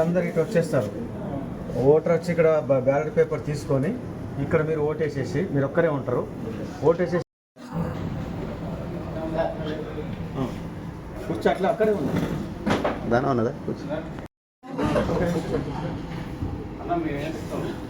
వీళ్ళందరూ ఇటు వచ్చేస్తారు. ఓటర్ వచ్చి ఇక్కడ బ్యాలెట్ పేపర్ తీసుకొని ఇక్కడ మీరు ఓటేసేసి మీరు ఒక్కరే ఉంటారు. ఓటేసేసి. కూర్చో అట్లా అక్కడే ఉంది దాని ఉన్నదా? కూర్చో. ఇటు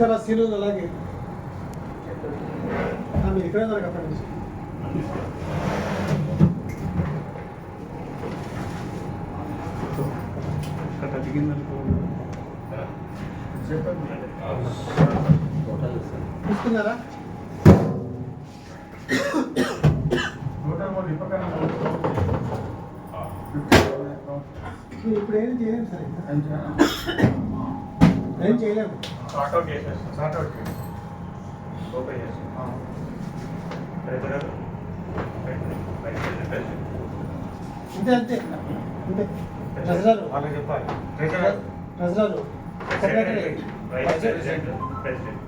హై. చూస్తారా సీను అలాగే. ఆ, మీరు ఇక్కడే ఉన్నారు అక్కడ నుంచి తీసుకున్నారా? ఇప్పుడు ఇప్పుడు ఏం చేయలేము సార్. ఏం చేయలేము. సార్ట్అవుట్ చేసేస్తాం సార్ట్అవుట్ ఓపెన్ చేస్తాం అంతే అంతే. అంతే. ట్రెజరర్ వాళ్ళకి చెప్పాలి. ట్రెజరర్ సెక్రటరీ ప్రెసిడెంట్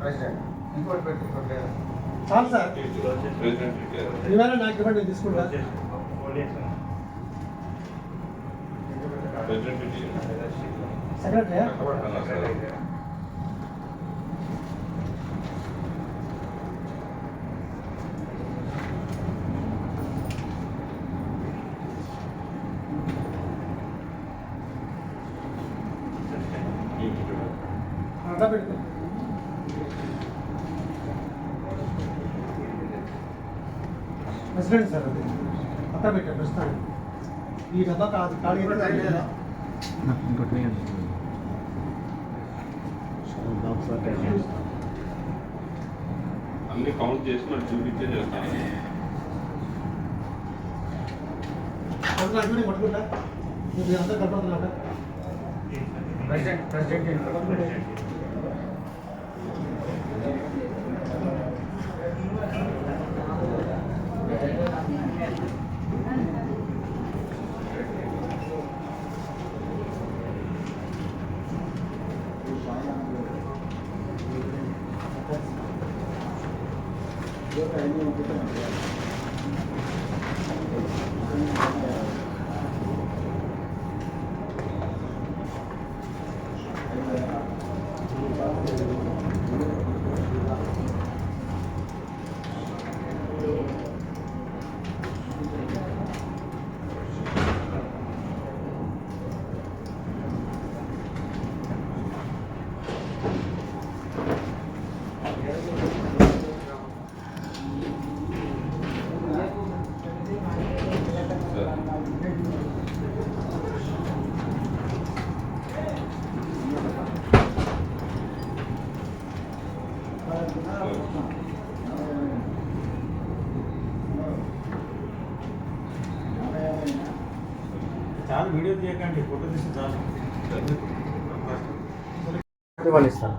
ప్రెసిడెంట్ ఇంకోటి పెట్టి. చాలు సార్. ఇవాళ నాకు ఇవ్వండి తీసుకుంటా. సెక్రటరీ అట్లా పెట్టుకో ప్రెసిడెంట్ సార్ అది అట్లా పెట్టారు ప్రస్తుతానికి ఈ డబ్బా కాదు ఖాళీ అయితే ఖాళీ లేదా? ఇంకోటి వేయండి. అన్ని కౌంట్ చేసి మరి చూపించే చేస్తాను కొంచెం అటు ఇటు పట్టుకుంటా మీరు అంతా కనపడుతున్నాక ప్రెసిడెంట్ ప్రెసిడెంట్ Dengan. చాలా వీడియో తీయకండి ఫోటో తీసి చాలు. వాళ్ళు ఇస్తారు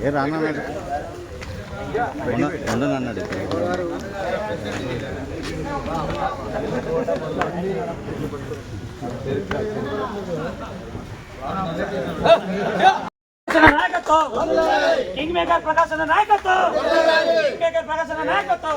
ఏ రాను ఉండనన్నాడు నాయకత్వం. కింగ్ మేకర్ ప్రకాశన నాయకత్వం. కింగ్ మేకర్ ప్రకాశన నాయకత్వం.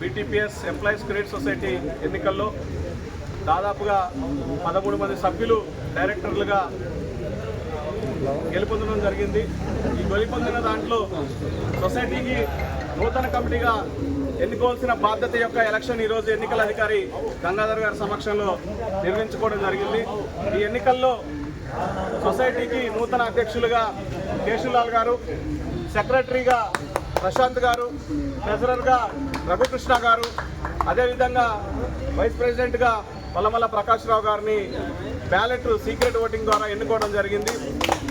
బీటీపీఎస్ ఎంప్లాయీస్ క్రెడిట్ సొసైటీ ఎన్నికల్లో దాదాపుగా పదమూడు మంది సభ్యులు డైరెక్టర్లుగా గెలుపొందడం జరిగింది. ఈ గెలుపొందిన దాంట్లో సొసైటీకి నూతన కమిటీగా ఎన్నుకోవాల్సిన బాధ్యత యొక్క ఎలక్షన్ ఈరోజు ఎన్నికల అధికారి గంగాధర్ గారి సమక్షంలో నిర్వహించుకోవడం జరిగింది. ఈ ఎన్నికల్లో సొసైటీకి నూతన అధ్యక్షులుగా కేశులాల్ గారు సెక్రటరీగా ప్రశాంత్ గారు ట్రెజరర్గా రఘుకృష్ణ గారు అదేవిధంగా వైస్ ప్రెసిడెంట్గా వల్లమల్ల ప్రకాష్ రావు గారిని బ్యాలెట్ సీక్రెట్ ఓటింగ్ ద్వారా ఎన్నుకోవడం జరిగింది.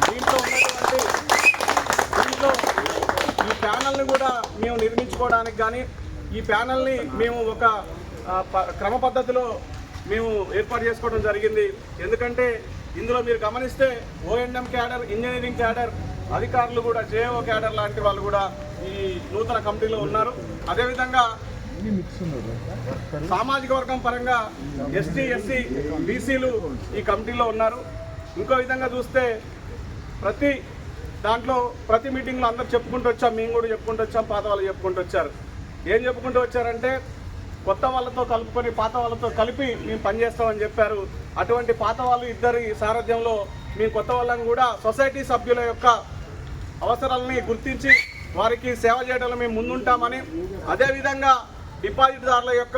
దీంట్లో ఉన్నటువంటి దీంట్లో ఈ ప్యానల్ని కూడా మేము నిర్మించుకోవడానికి కానీ ఈ ప్యానల్ని మేము ఒక ప- క్రమ పద్ధతిలో మేము ఏర్పాటు చేసుకోవడం జరిగింది. ఎందుకంటే ఇందులో మీరు గమనిస్తే ఓఎన్ఎం క్యాడర్ ఇంజనీరింగ్ క్యాడర్ అధికారులు కూడా జేఓ క్యాడర్ లాంటి వాళ్ళు కూడా ఈ నూతన కమిటీలో ఉన్నారు. అదేవిధంగా సామాజిక వర్గం పరంగా ఎస్టీ ఎస్సీ బీసీలు ఈ కమిటీలో ఉన్నారు. ఇంకో విధంగా చూస్తే ప్రతి దాంట్లో ప్రతి మీటింగ్లో అందరు చెప్పుకుంటూ వచ్చాం మేము కూడా చెప్పుకుంటూ వచ్చాం పాత వాళ్ళు చెప్పుకుంటూ వచ్చారు. ఏం చెప్పుకుంటూ వచ్చారంటే కొత్త వాళ్ళతో కలుపుకొని పాత వాళ్ళతో కలిపి మేము పనిచేస్తామని చెప్పారు. అటువంటి పాత వాళ్ళు ఇద్దరి సారథ్యంలో మేము కొత్త వాళ్ళని కూడా సొసైటీ సభ్యుల యొక్క అవసరాలని గుర్తించి వారికి సేవ చేయడంలో మేము ముందుంటామని అదేవిధంగా డిపాజిట్దారుల యొక్క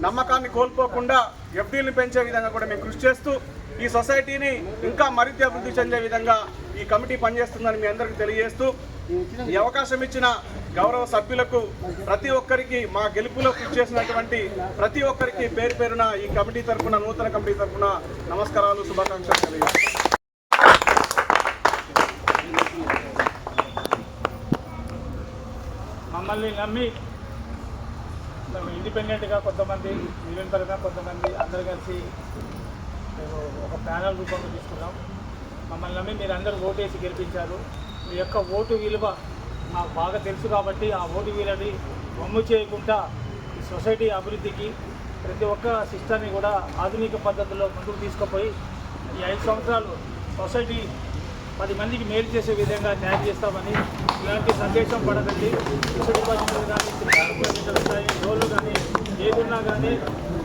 నమ్మకాన్ని కోల్పోకుండా ఎఫ్డీని పెంచే విధంగా కూడా మేము కృషి చేస్తూ ఈ సొసైటీని ఇంకా మరింత అభివృద్ధి చెందే విధంగా ఈ కమిటీ పనిచేస్తుందని మీ అందరికీ తెలియజేస్తూ ఈ అవకాశం ఇచ్చిన గౌరవ సభ్యులకు ప్రతి ఒక్కరికి మా గెలుపులో కృషి చేసినటువంటి ప్రతి ఒక్కరికి పేరు పేరున ఈ కమిటీ తరఫున నూతన కమిటీ తరఫున నమస్కారాలు శుభాకాంక్షలు తెలియజేస్తాను మమ్మల్ని నమ్మి మేము ఇండిపెండెంట్గా కొంతమంది నిరంతరంగా కొంతమంది అందరు కలిసి మేము ఒక ప్యానల్ రూపంలో తీసుకున్నాం. మమ్మల్ని నమ్మి మీరు అందరూ ఓటేసి గెలిపించారు. మీ యొక్క ఓటు విలువ మాకు బాగా తెలుసు కాబట్టి ఆ ఓటు విలువని వమ్ము చేయకుండా ఈ సొసైటీ అభివృద్ధికి ప్రతి ఒక్క సిస్టర్ని కూడా ఆధునిక పద్ధతిలో ముందుకు తీసుకుపోయి ఈ ఐదు సంవత్సరాలు సొసైటీ పది మందికి మేలు చేసే విధంగా న్యాయం చేస్తామని ఇలాంటి సందేశం పడకండి. ఇసుక కానీ కార్పొరేషన్లు కానీ కానీ ఏదున్నా కానీ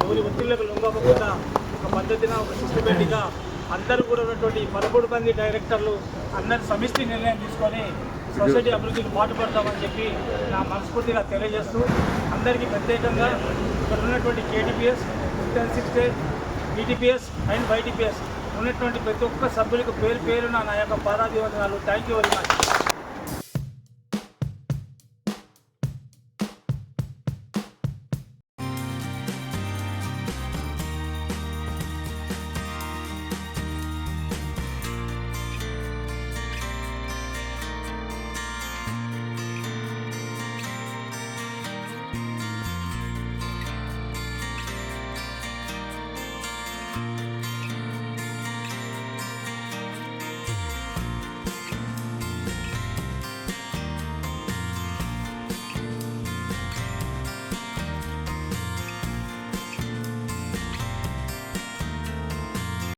ఊరి ఒత్తిళ్ళకు లొంగకుండా ఒక పద్ధతిన ఒక సిస్టమేటిక్గా అందరూ కూడా ఉన్నటువంటి పదమూడు మంది డైరెక్టర్లు అందరి సమిష్టి నిర్ణయం తీసుకొని సొసైటీ అభివృద్ధికి పాటుపడతామని చెప్పి నా మనస్ఫూర్తిగా తెలియజేస్తూ అందరికీ ప్రత్యేకంగా ఇక్కడ ఉన్నటువంటి KTPS ten six BTPS and YTPS ఉన్నటువంటి ప్రతి ఒక్క సభ్యులకు పేరు పేరున నా యొక్క పాదాభివందనాలు. Thank you very much